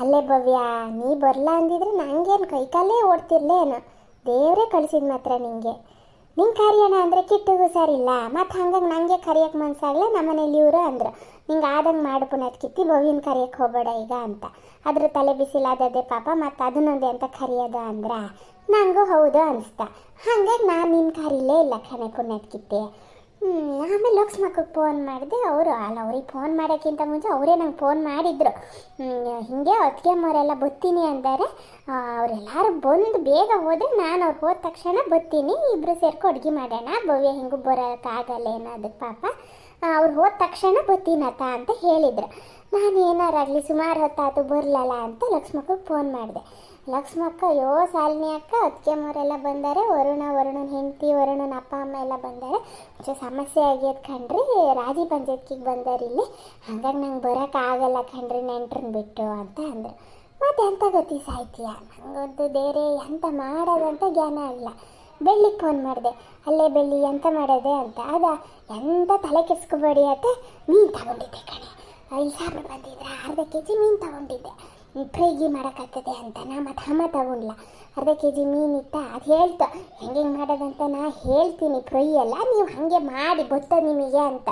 ಅಲ್ಲೇ ಭವ್ಯ, ನೀ ಬರಲ್ಲ ಅಂದಿದ್ರೆ ನಂಗೇನು ಕೈಕಾಲೇ ಓಡ್ತಿರ್ಲೇನು? ದೇವರೇ ಕಳಿಸಿದ ಮಾತ್ರ ನಿಂಗೆ. ನಿಂಗೆ ಕರಿಯೋಣ ಅಂದರೆ ಕಿಟ್ಟಿಗೂ ಸರಿಲ್ಲ ಮತ್ತು ಹಂಗಾಗಿ ನನಗೆ ಕರಿಯೋಕೆ ಮನಸ್ಸಾಗಲ್ಲ ನಮ್ಮನೇಲಿ ಇವರು ಅಂದರು. ನಿಂಗೆ ಆದಂಗೆ ಮಾಡು ಪುನತ್ ಕಿತ್ತಿ, ಭವ್ಯನ ಕರಿಯೋಕೆ ಹೋಗಬೇಡ ಈಗ ಅಂತ. ಅದ್ರ ತಲೆ ಬಿಸಿಲಾದದೆ ಪಾಪ, ಮತ್ತು ಅದನ್ನೊಂದೇ ಅಂತ ಕರೆಯೋದು ಅಂದ್ರೆ ನನಗೂ ಹೌದು ಅನಿಸ್ತ. ಹಂಗಾಗಿ ನಾನು ನಿನ್ನ ಕರೀಲೇ ಇಲ್ಲ ಕಣೆ ಪುಣ್ಯದ ಕಿತ್ತಿ. ಆಮೇಲೆ ಲಕ್ಸ್ ಮಕ್ಕಳಿಗೆ ಫೋನ್ ಮಾಡಿದೆ. ಅವರು, ಅಲ್ಲ, ಅವ್ರಿಗೆ ಫೋನ್ ಮಾಡೋಕ್ಕಿಂತ ಮುಂಚೆ ಅವರೇ ನಂಗೆ ಫೋನ್ ಮಾಡಿದ್ರು. ಹೀಗೆ ಅತ್ತಿಗೆ ಮರೆಲ್ಲ ಬತ್ತೀನಿ ಅಂದರೆ ಅವರೆಲ್ಲರೂ ಬಂದು ಬೇಗ ಹೋದ್ರೆ ನಾನು ಅವ್ರು ಹೋದ ತಕ್ಷಣ ಬತ್ತೀನಿ ಇಬ್ಬರು ಸೇರ್ಕೊ ಅಡುಗೆ ಮಾಡೋಣ. ಭವ್ಯ ಹಿಂಗೂ ಬರೋಕ್ಕಾಗಲ್ಲ ಏನೋ ಅದಕ್ಕೆ ಪಾಪ. ಅವ್ರು ಹೋದ ತಕ್ಷಣ ಬತ್ತೀನತ್ತ ಅಂತ ಹೇಳಿದ್ರು. ನಾನು ಏನಾರಾಗಲಿ ಸುಮಾರು ಹೊತ್ತಾತು ಬರಲಲ್ಲ ಅಂತ ಲಕ್ಷ್ಮಕ್ಕಗೆ ಫೋನ್ ಮಾಡಿದೆ. ಲಕ್ಷ್ಮಕ್ಕ, ಯೋ ಶಾಲಿನಿ ಅಕ್ಕ ಅದಕ್ಕೆ ಮರೆಲ್ಲ ಬಂದಾರೆ. ವರುಣ, ವರುಣನ ಹೆಂಡತಿ, ವರುಣನ ಅಪ್ಪ, ಅಮ್ಮ ಎಲ್ಲ ಬಂದಾರೆ. ಒಂಚೂರು ಸಮಸ್ಯೆ ಆಗ್ಯದ ಕಣ್ರಿ. ರಾಜಿ ಪಂಚಾಯತ್ಕಿಗೆ ಬಂದಾರ ಇಲ್ಲಿ. ಹಂಗಾಗಿ ನಂಗೆ ಬರೋಕ್ಕಾಗಲ್ಲ ಕಣ್ರಿ ನೆಂಟ್ರನ್ನ ಬಿಟ್ಟು, ಅಂತ ಅಂದರು. ಮತ್ತೆ ಎಂತ ಗತಿ ಸಾಯ್ತೀಯ? ನಂಗಂತೂ ಬೇರೆ ಎಂತ ಮಾಡೋದಂತ ಜ್ಞಾನ ಇಲ್ಲ. ಬೆಳ್ಳಿಗೆ ಫೋನ್ ಮಾಡಿದೆ. ಅಲ್ಲೇ ಬೆಳ್ಳಿ, ಎಂತ ಮಾಡೋದೆ? ಅಂತ. ಅದ, ಎಂತ ತಲೆ ಕೆಡ್ಸ್ಕೊಬೇಡಿ ಅಂತ ಮೀನು ತಗೊಂಡಿದ್ದೆ ಕಣೆ. ಐದು ಸಾವಿರ ಬಂದಿದ್ರೆ ಅರ್ಧ ಕೆ ಜಿ ಮೀನು ತಗೊಂಡಿದ್ದೆ. ಫ್ರೈಗಿ ಮಾಡೋಕ್ಕಾಗ್ತದೆ ಅಂತ ನಾ ಮತ್ತು ಅಮ್ಮ ತಗೊಂಡ್ಲ. ಅರ್ಧ ಕೆ ಜಿ ಇತ್ತ ಅದು ಹೇಳ್ತು, ಹೆಂಗೆ ಹೆಂಗೆ ಮಾಡೋದಂತ ನಾ ಹೇಳ್ತೀನಿ ಫ್ರೈ ಎಲ್ಲ ನೀವು ಹಾಗೆ ಮಾಡಿ ಗೊತ್ತ ನಿಮಗೆ ಅಂತ.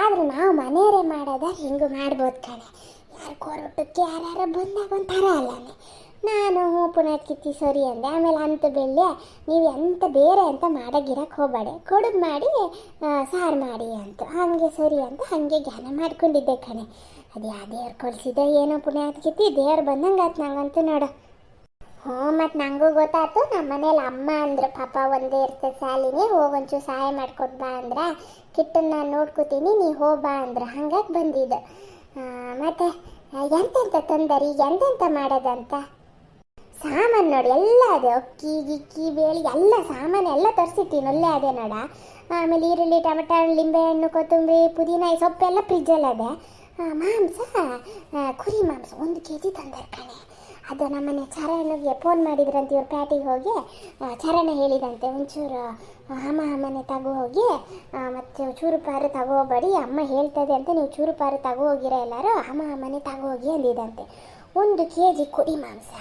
ಆದ್ರೆ ನಾವು ಮನೆಯವರೇ ಮಾಡೋದ ಹೆಂಗೆ ಮಾಡ್ಬೋದು ಕಣೆ. ಯಾರು ಕೊರೋಟಕ್ಕೆ ಯಾರ್ಯಾರು ಬಂದಾಗ ಒಂಥರ ಅಲ್ಲನೆ. ನಾನು ಹ್ಞೂ ಪುನಃ ಕಿತ್ತಿ ಸರಿ ಅಂದೆ. ಆಮೇಲೆ ಅಂತ ಬೆಳ್ಳೆ, ನೀವು ಎಂತ ಬೇರೆ ಅಂತ ಮಾಡಗಿರಕ್ಕೆ ಹೋಗಬೇಡಿ. ಕೊಡಗು ಮಾಡಿ ಸಾರು ಮಾಡಿ ಅಂತ. ಹಾಗೆ ಸರಿ ಅಂತ ಹಾಗೆ ಜ್ಞಾನ ಮಾಡ್ಕೊಂಡಿದ್ದೆ ಕಣೆ. ಅದು ಯಾವ ದೇವ್ರು ಕಳ್ಸಿದ ಏನೋ ಪುಣ್ಯ ಕಿತ್ತಿ. ದೇವ್ರು ಬಂದಂಗೆ ಆಯ್ತು ನಂಗಂತೂ ನೋಡು. ಹ್ಞೂ ಮತ್ತು ನನಗೂ ಗೊತ್ತಾಯ್ತು. ನಮ್ಮ ಮನೇಲಿ ಅಮ್ಮ ಅಂದ್ರು, ಪಾಪ, ಒಂದೇ ಇರ್ತದೆ ಸಾಲಿನಿ ಹೋಗಿ ಸಹಾಯ ಮಾಡ್ಕೊಟ್ ಬಾ ಅಂದ್ರೆ. ಕಿಟ್ಟನ್ನ ನಾನು ನೋಡ್ಕೋತೀನಿ, ನೀ ಹೋಗಿ ಬಾ ಅಂದ್ರೆ. ಹಂಗಾಗಿ ಬಂದಿದ್ದು. ಮತ್ತು, ಎಂತೆಂತ ತಂದರಿ? ಈಗ ಎಂತೆಂತ ಮಾಡೋದಂತ? ಸಾಮಾನು ನೋಡಿ, ಎಲ್ಲ ಅದೇ. ಅಕ್ಕಿ, ಗಿಕ್ಕಿ, ಬೇಳಿ, ಎಲ್ಲ ಸಾಮಾನು ಎಲ್ಲ ತರಿಸಿರ್ತೀನಿ. ಅಲ್ಲೇ ಅದೇ ನೋಡ. ಆಮೇಲೆ ಈರುಳ್ಳಿ, ಟೊಮೆಟೊ ಹಣ್ಣು ಲಿಂಬೆಹಣ್ಣು ಕೊತ್ತಂಬರಿ, ಪುದೀನ, ಈ ಸೊಪ್ಪೆಲ್ಲ ಫ್ರಿಜ್ಜಲ್ಲಿ ಅದೇ ಮಾಂಸ ಕುರಿ ಮಾಂಸ ಒಂದು ಕೆ ಜಿ ತಂದರು ಕಣೆ. ಅದು ನಮ್ಮನೆ ಚರಣಗೆ ಫೋನ್ ಮಾಡಿದ್ರಂತೆ ಇವ್ರ ಪ್ಯಾಟಿಗೆ ಹೋಗಿ. ಚರಣ ಹೇಳಿದಂತೆ, ಒಂಚೂರು ಅಮ್ಮ ಅಮ್ಮನೆ ತಗೋ ಹೋಗಿ ಮತ್ತು ಚೂರು ಪಾರು ತಗೋಬೇಡಿ ಅಮ್ಮ ಹೇಳ್ತದೆ ಅಂತ ನೀವು ಚೂರು ಪಾರು ತಗೋ ಹೋಗಿರ ಎಲ್ಲರೂ ಅಮ್ಮ ಅಮ್ಮನೆ ತಗೋ ಹೋಗಿ ಅಂದಿದಂತೆ. ಒಂದು ಕೆ ಜಿ ಕುರಿ ಮಾಂಸ,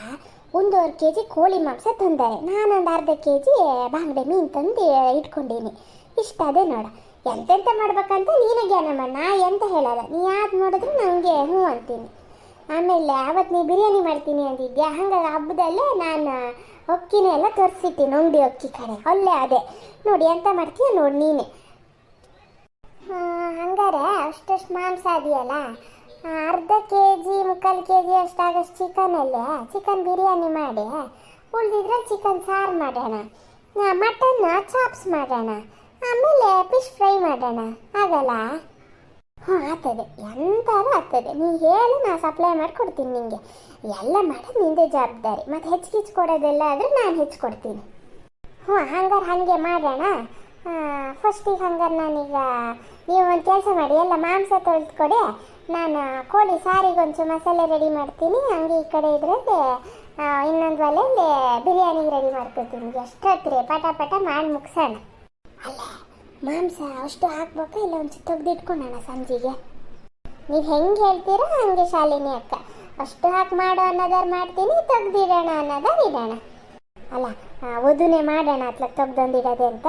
ಒಂದೂವರೆ ಕೆ ಜಿ ಕೋಳಿ ಮಾಂಸ ತಂದರೆ. ನಾನೊಂದು ಅರ್ಧ ಕೆ ಜಿ ಬಾಂಗ್ಡೆ ಮೀನು ತಂದು ಇಟ್ಕೊಂಡೀನಿ. ಇಷ್ಟ ಅದೇ ನೋಡ. ಎಂತೆಂತ ಮಾಡ್ಬೇಕಂತ ನೀನೇ ಜ್ಞಾನ ಮಾಡ. ನಾ ಎಂತ ಹೇಳಲ್ಲ. ನೀ ಯಾವ್ದು ನೋಡಿದ್ರೆ ನನಗೆ ಹ್ಞೂ ಅಂತೀನಿ. ಆಮೇಲೆ ಅವತ್ತು ನೀ ಬಿರಿಯಾನಿ ಮಾಡ್ತೀನಿ ಅಂತಿದ್ದೆ ಹಂಗಾಗಿ ಹಬ್ಬದಲ್ಲೇ ನಾನು ಅಕ್ಕಿನ ಎಲ್ಲ ತರಿಸಿಟ್ಟಿನಿ ಅಂಗಡಿ ಅಕ್ಕಿ ಕಡೆ. ಅಲ್ಲೇ ಅದೇ. ನೋಡಿ, ಎಂತ ಮಾಡ್ತೀಯ ನೋಡಿ ನೀನೆ. ಹಂಗಾರೆ ಅಷ್ಟಷ್ಟು ಮಾಂಸ ಅದೆಯಲ್ಲ? ಅರ್ಧ ಕೆ ಜಿ ಮುಕ್ಕಾಲು ಕೆ ಜಿ ಅಷ್ಟಾಗಷ್ಟು ಚಿಕನಲ್ಲೇ ಚಿಕನ್ ಬಿರಿಯಾನಿ ಮಾಡಿ. ಉಳಿದಿದ್ರೆ ಚಿಕನ್ ಸಾರು ಮಾಡೋಣ. ಮಟನ್ನ ಚಾಪ್ಸ್ ಮಾಡೋಣ. ಆಮೇಲೆ ಫಿಶ್ ಫ್ರೈ ಮಾಡೋಣ. ಆಗಲ್ಲ? ಹ್ಞೂ ಆಗ್ತದೆ. ಎಂತಾರು ಆಗ್ತದೆ. ನೀ ಹೇಳಿ ನಾನು ಸಪ್ಲೈ ಮಾಡಿಕೊಡ್ತೀನಿ ನಿಮಗೆ ಎಲ್ಲ ಮಾಡಿ, ನಿಂದೇ ಜವಾಬ್ದಾರಿ. ಮತ್ತು ಹೆಚ್ಚಿಗೆ ಕೊಡೋದೆಲ್ಲ ಆದರೆ ನಾನು ಹೆಚ್ಚಿಕೊಡ್ತೀನಿ ಹ್ಞೂ ಹಂಗಾರೆ ಹಾಗೆ ಮಾಡೋಣ. ಫಸ್ಟಿಗೆ ಹಂಗಾರೆ ನಾನೀಗ ನೀವು ಒಂದು ಕೆಲಸ ಮಾಡಿ, ಎಲ್ಲ ಮಾಂಸ ತೊಳೆದು ಕೊಡಿ ನಾನು ಕೋಳಿ ಸಾರಿಗೆ ಒಂಚೂರು ಮಸಾಲೆ ರೆಡಿ ಮಾಡ್ತೀನಿ. ಹಂಗೆ ಈ ಕಡೆ ಇದರಲ್ಲಿ ಇನ್ನೊಂದು ಒಲೆಯಲ್ಲಿ ಬಿರಿಯಾನಿಗೆ ರೆಡಿ ಮಾಡ್ಕೊತೀನಿ. ಎಷ್ಟೊತ್ತಿರಿ ಪಟ ಪಟ ಮಾಡಿ ಮುಗಿಸೋಣ. ಮಾಂಸ ಅಷ್ಟು ಹಾಕ್ಬೇಕಾ, ಇಲ್ಲ ಒಂಚೂರು ತೆಗ್ದಿಟ್ಕೊಳ್ಳೋಣ ಸಂಜೆಗೆ. ನೀವು ಹೆಂಗೆ ಹೇಳ್ತೀರಾ, ಹಂಗೆ ಶಾಲಿನಿ ಅಕ್ಕ. ಅಷ್ಟು ಹಾಕಿ ಮಾಡೋ ಅನ್ನೋದಾರು ಮಾಡ್ತೀನಿ, ತೆಗ್ದಿಡೋಣ ಅನ್ನೋದಾರು ಇಡೋಣ. ಅಲ್ಲ ವಧುನೆ ಮಾಡೋಣ ಅತ್ಲ ತೆಗ್ದೊಂದಿಡೋದೆ ಅಂತ.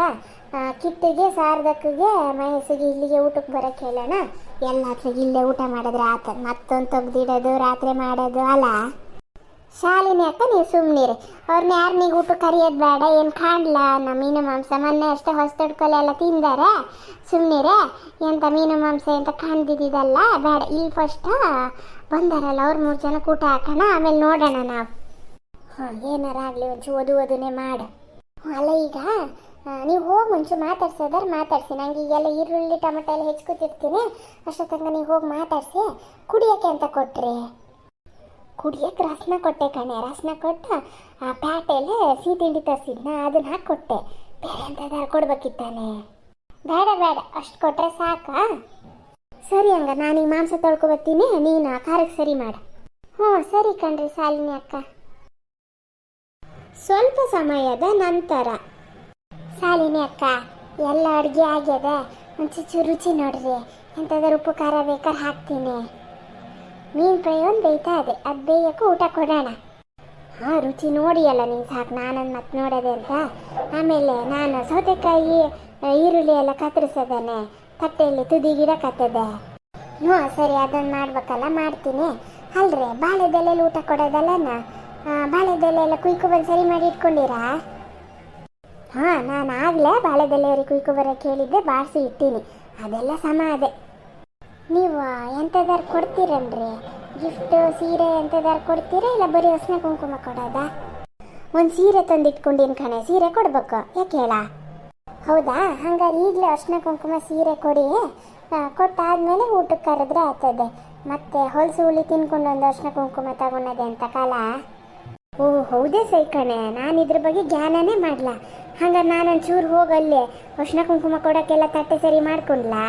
ಕಿಟ್ಟಿಗೆ, ಸಾರದಕ್ಕಿಗೆ ಮೈಸಿಗೆ ಇಲ್ಲಿಗೆ ಊಟಕ್ಕೆ ಬರೋಕ್ಕೆ ಹೇಳೋಣ. ಎಲ್ಲ ಇಲ್ಲೇ ಊಟ ಮಾಡಿದ್ರೆ ಆತ ಮತ್ತೊಂದು ತೆಗ್ದಿಡೋದು, ರಾತ್ರಿ ಮಾಡೋದು, ಅಲ್ಲ? ಶಾಲಿನಿ ಅಕ್ಕ ನೀವು ಸುಮ್ಮನಿರಿ ಅವ್ರನ್ನ ಯಾರು ನೀವು ಊಟ ಕರಿಯೋದು ಬೇಡ, ಏನು ಕಾಣಲ್ಲ ನಮ್ಮ ಮೀನು ಮಾಂಸ ಮೊನ್ನೆ ಅಷ್ಟೇ ಹೊಸ ಎಲ್ಲ ತಿಂದಾರೆ. ಸುಮ್ಮನಿರೆ ಎಂತ ಮೀನು ಮಾಂಸ ಅಂತ ಕಾಣ್ದಿದ್ದಲ್ಲ ಬೇಡ. ಇಲ್ಲಿ ಫಸ್ಟ್ ಬಂದಾರಲ್ಲ, ಅವ್ರು ಮೂರು ಜನ ಊಟ ಹಾಕೋಣ, ಆಮೇಲೆ ನೋಡೋಣ ನಾವು. ಹಾಂ, ಏನಾರ ಆಗಲಿ ಒಂಚು ಓದು ಓದುನೆ ಮಾಡು. ಅಲ್ಲ ಈಗ ನೀವು ಹೋಗಿ ಮುಂಚೆ ಮಾತಾಡ್ಸೋದಾರೆ ಮಾತಾಡ್ಸಿ. ನಂಗೆ ಈಗೆಲ್ಲ ಈರುಳ್ಳಿ, ಟೊಮೆಟೊ ಎಲ್ಲ ಹೆಚ್ಕೊತಿರ್ತೀನಿ. ಅಷ್ಟೊತ್ತಂಗ ನೀವು ಹೋಗಿ ಮಾತಾಡಿಸಿ, ಕುಡಿಯೋಕ್ಕೆ ಅಂತ ಕೊಟ್ರಿ? ಕುಡಿಯೋಕ್ಕೆ ರಸನ ಕೊಟ್ಟೆ ಕಣೆ, ರಸನ ಕೊಟ್ಟು ಆ ಪ್ಯಾಟೆಲೆ ಸಿಹಿ ತಿಂಡಿ ತರಿಸಿದ್ನ, ಅದನ್ನ ಹಾಕಿ ಕೊಟ್ಟೆ ಬೇರೆ ಎಂಥದಾರು ಕೊಡ್ಬೇಕಿತ್ತಾನೆ? ಬೇಡ ಬೇಡ, ಅಷ್ಟು ಕೊಟ್ಟರೆ ಸಾಕಾ? ಸರಿ ಹಂಗ ನಾನೀಗ ಮಾಂಸ ತೊಳ್ಕೊಬತ್ತೀನಿ ನೀನು ಖಾರಕ್ಕೆ ಸರಿ ಮಾಡ. ಹ್ಞೂ, ಸರಿ ಕಣ್ರಿ ಶಾಲಿನಿ ಅಕ್ಕ. ಸ್ವಲ್ಪ ಸಮಯದ ನಂತರ ಶಾಲಿನಿ ಅಕ್ಕ, ಎಲ್ಲ ಅಡುಗೆ ಆಗ್ಯದ? ಒಂಚೂರು ರುಚಿ ನೋಡ್ರಿ ಎಂಥದಾರು ಉಪ್ಪು ಖಾರ ಬೇಕಾದ್ರೆ ಹಾಕ್ತೀನಿ. ಮೀನು ಫ್ರೈ ಒಂದು ಬೇಯ್ತಾ ಇದೆ ಅದು ಊಟ ಕೊಡೋಣ. ಹಾಂ ರುಚಿ ನೋಡಿಯಲ್ಲ ನೀನು ಸಾಕು ನಾನನ್ನು ಮತ್ತೆ ನೋಡದೆ ಅಂತ? ಆಮೇಲೆ ನಾನು ಸೌತೆಕಾಯಿ ಈರುಳ್ಳಿ ಎಲ್ಲ ಕತ್ತರಿಸದೇನೆ ತಟ್ಟೆಯಲ್ಲಿ ತುದಿ ಗಿಡಕತ್ತದೆ ಹ್ಞೂ, ಸರಿ ಅದನ್ನು ಮಾಡ್ಬೇಕಲ್ಲ, ಮಾಡ್ತೀನಿ. ಅಲ್ರಿ ಬಾಳೆದೆಲೆಯಲ್ಲಿ ಊಟ ಕೊಡೋದಲ್ಲನ ಬಾಳೆದೆಲೆಲ್ಲ ಕುಯ್ಕು ಬಂದು ಸರಿ ಮಾಡಿ ಇಟ್ಕೊಂಡಿರಾ? ಹಾಂ, ನಾನು ಆಗಲೇ ಬಾಳೆದೆಲೆಯವ್ರಿಗೆ ಕುಯ್ಕೊ ಬರೋಕ್ಕೆ ಹೇಳಿದ್ದೆ ಬಾರಿಸಿ ಇಟ್ಟೀನಿ. ಅದೆಲ್ಲ ಸಮ ಅದೇ. ನೀವು ಎಂಥದಾರು ಕೊಡ್ತೀರನ್ರಿ? ಗಿಫ್ಟ್ ಸೀರೆ ಎಂಥದಾರು ಕೊಡ್ತೀರಾ ಇಲ್ಲ ಬರೀ ಹೊಸನ ಕುಂಕುಮ ಕೊಡೋದಾ? ಒಂದು ಸೀರೆ ತಂದಿಟ್ಕೊಂಡಿನ ಕಣೆ, ಸೀರೆ ಕೊಡ್ಬೇಕು, ಯಾಕೆ ಹೇಳ? ಹೌದಾ? ಹಂಗಾರೆ ಈಗಲೇ ಅರ್ಶಿನ ಕುಂಕುಮ ಸೀರೆ ಕೊಡಿ. ಕೊಟ್ಟಾದ್ಮೇಲೆ ಊಟಕ್ಕೆ ಕರೆದ್ರೆ ಆಗ್ತದೆ ಮತ್ತೆ ಹೊಲಸು ಹುಳಿ ತಿನ್ಕೊಂಡು ಒಂದು ಅರ್ಶಿನ ಕುಂಕುಮ ತಗೊಳದೆ ಅಂತ ಕಾಲ? ಓ, ಹೌದೇ ಸೈ ಕಣೆ. ನಾನು ಇದ್ರ ಬಗ್ಗೆ ಜ್ಞಾನನೇ ಮಾಡಲ್ಲ ಹಂಗಾರೆ ನಾನೊಂದು ಚೂರು ಹೋಗಲ್ಲಿ ಅರ್ಶಿನ ಕುಂಕುಮ ಕೊಡೋಕ್ಕೆಲ್ಲ ತಟ್ಟೆ ಸರಿ ಮಾಡ್ಕೊಂಡ್ಲಾ?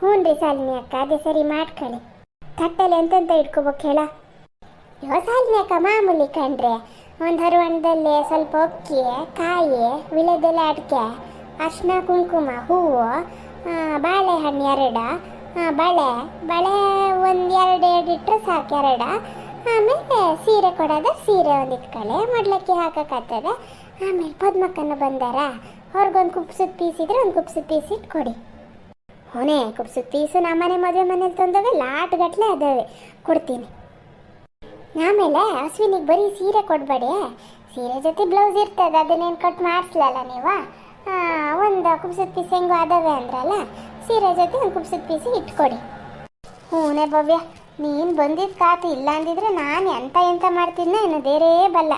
ಹ್ಞೂ ರೀ ಸಾಲಿನಿ ಅಕ್ಕ, ಅದೇ ಸರಿ ಮಾಡ್ಕೊಳ್ಳಿ ತಟ್ಟಲ್ಲಿ ಎಂತೆಂತ ಇಟ್ಕೋಬೇಕು ಹೇಳ? ಯೋ ಸಾಲಿನಿ ಅಕ್ಕ, ಮಾಮೂಲಿ ಕಂಡ್ರೆ ಒಂದು ಹರುವಣದಲ್ಲಿ ಸ್ವಲ್ಪ ಅಕ್ಕಿ ಕಾಯಿ ವಿಳೆದೆಲೆ ಅಡಿಕೆ ಅರ್ಶಿನ ಕುಂಕುಮ, ಹೂವು ಬಾಳೆಹಣ್ಣು ಎರಡ ಬಳೆ ಬಳೆ ಒಂದು ಎರಡು ಎರಡು ಇಟ್ಟರೆ ಸಾಕು ಎರಡ. ಆಮೇಲೆ ಸೀರೆ ಕೊಡೋದ, ಸೀರೆ ಒಂದು ಇಟ್ಕೊಳ್ಳಿ ಮಡ್ಲಕ್ಕಿ ಹಾಕೋಕ್ಕಾಗ್ತದೆ. ಆಮೇಲೆ ಪದ್ಮಕ್ಕನ ಬಂದಾರ. ಅವ್ರಿಗೊಂದು ಕುಪ್ಸದ ಪೀಸ್ ಇದ್ರೆ ಒಂದು ಕುಪ್ಸದ ಪೀಸ್ ಇಟ್ಕೊಡಿ. ಹೊನೆ ಕೊಡ್ಸು ಪೀಸು ನಮ್ಮನೆ ಮದುವೆ ಮನೇಲಿ ತಂದವೆ ಲಾಟ್ ಗಟ್ಲೆ ಅದಾವೆ. ಕೊಡ್ತೀನಿ. ಆಮೇಲೆ ಅಶ್ವಿನಿಗೆ ಬರೀ ಸೀರೆ ಕೊಡಬೇಡಿ ಸೀರೆ ಜೊತೆ ಬ್ಲೌಸ್ ಇರ್ತದೆ, ಅದನ್ನೇನು ಕಟ್ ಮಾಡಿಸ್ಲಲ್ಲ ನೀವು? ಒಂದು ಕುಬ್ಸದ ಪೀಸ್ ಹೆಂಗೋ ಅದಾವೆ ಅಂದ್ರಲ್ಲ, ಸೀರೆ ಜೊತೆ ಒಂದು ಕುಬ್ಸದ ಪೀಸ್ ಇಟ್ಕೊಡಿ. ಹ್ಞೂನೇ ಭವ್ಯ, ನೀನು ಬಂದಿದ್ದ ಕಾತು ಇಲ್ಲ ಅಂದಿದ್ರೆ ನಾನು ಎಂತ ಎಂತ ಮಾಡ್ತಿದ್ನ ಇನ್ನು ಬೇರೆ ಬಲ್ಲ.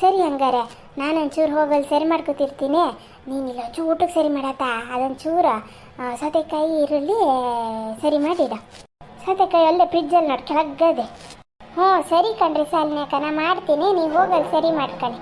ಸರಿ ಹಂಗಾರೆ, ನಾನು ಒಂಚೂರು ಹೋಗಲ್ಲಿ ಸರಿ ಮಾಡ್ಕೊತಿರ್ತೀನಿ. ನೀನಿಲ್ಲ, ಚೂಟಕ್ಕೆ ಸರಿ ಮಾಡತ್ತ ಅದೊಂಚೂರು ಚೂರ ಸೌತೆಕಾಯಿ, ಈರುಳ್ಳಿ ಸರಿ ಮಾಡಿಡ ಸೌತೆಕಾಯಿ ಅಲ್ಲೇ ಫ್ರಿಜ್ಜಲ್ಲಿ ನೋಡಿ, ಕೆಳಗದೆ. ಹ್ಞೂ ಸರಿ ಕಣ್ರಿ ಸಾಲಿನಾಕ ನಾ ಮಾಡ್ತೀನಿ, ನೀವು ಹೋಗಲ್ಲಿ ಸರಿ ಮಾಡ್ಕೊಳ್ಳಿ.